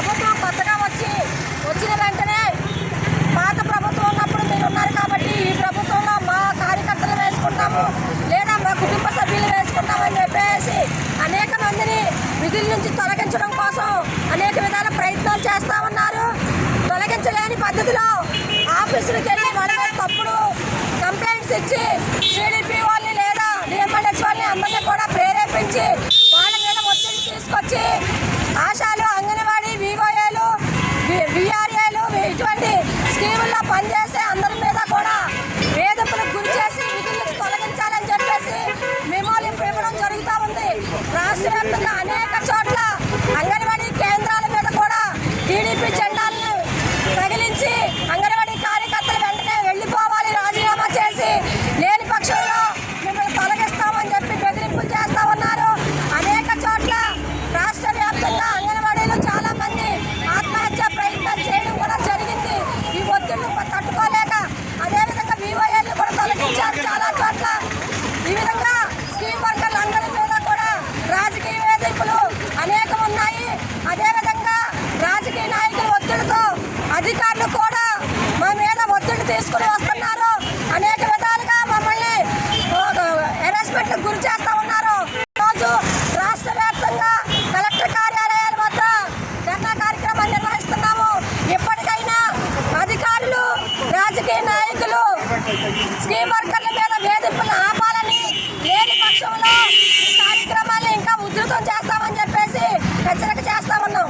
ప్రభుత్వం కొత్తగా వచ్చి వచ్చిన వెంటనే పాత ప్రభుత్వం ఉన్నప్పుడు మీరు ఉన్నారు కాబట్టి ఈ ప్రభుత్వంలో మా కార్యకర్తలు వేసుకుంటాము లేదా మా కుటుంబ సభ్యులు వేసుకుంటామని చెప్పేసి అనేక మందిని విధుల నుంచి తొలగించడం కోసం అనేక విధాల ప్రయత్నాలు చేస్తా ఉన్నారు. స్కీముల్లో పనిచేసే అందరి మీద కూడా వేధింపులకు గురి చేసి విధుల నుంచి తొలగించాలని చెప్పేసి మిమ్మల్ని ఇవ్వడం జరుగుతూ ఉంది. రాష్ట్ర వ్యాప్తంగా అనేక చోట్ల అంగన్వాడీ కేంద్రాల మీద కూడా టీడీపీ జెండా తగిలించి అంగన్వాడీ కార్యకర్తలు వెంటనే వెళ్ళిపోవాలి రాజీనామా చేసి లేని పక్షంలో మిమ్మల్ని తొలగిస్తామని చెప్పి బెదిరింపులు చేస్తా ఉన్నారు అనేక చోట్ల రాష్ట్ర వ్యాప్తంగా అంగన్వాడీలు చాలా మంది ఆత్మహత్య ప్రయత్నం చేయడం కూడా జరిగింది ఈ ఒత్తిళ్ళు తట్టుకోలేక అదేవిధంగా వివోఏలు కూడా తొలగించారు చాలా చోట్ల ఈ విధంగా స్కీమ్ వర్కర్లు అందరి మీద కూడా రాజకీయ వేధింపులు అనేకం ఉన్నాయి అదేవిధంగా రాజకీయ నాయకుల ఒత్తిడితో అధికారులు కూడా మా మీద ఒత్తిడి తీసుకుని వస్తున్నారు. అనేక విధాలుగా మమ్మల్ని హెరాస్మెంట్ గురి చేస్తా ఉన్నారు. రోజు రాష్ట్ర వ్యాప్తంగా కలెక్టర్ కార్యాలయాల వద్ద ధర్నా కార్యక్రమాలు నిర్వహిస్తున్నాము. ఎప్పటికైనా అధికారులు రాజకీయ నాయకులు స్కీమ్ వర్కర్ల మీద వేధింపులను ఆపాలని లేని పక్షంలో ఈ కార్యక్రమాన్ని ఇంకా ఉధృతం చేస్తామని చెప్పేసి హెచ్చరిక చేస్తా ఉన్నాం.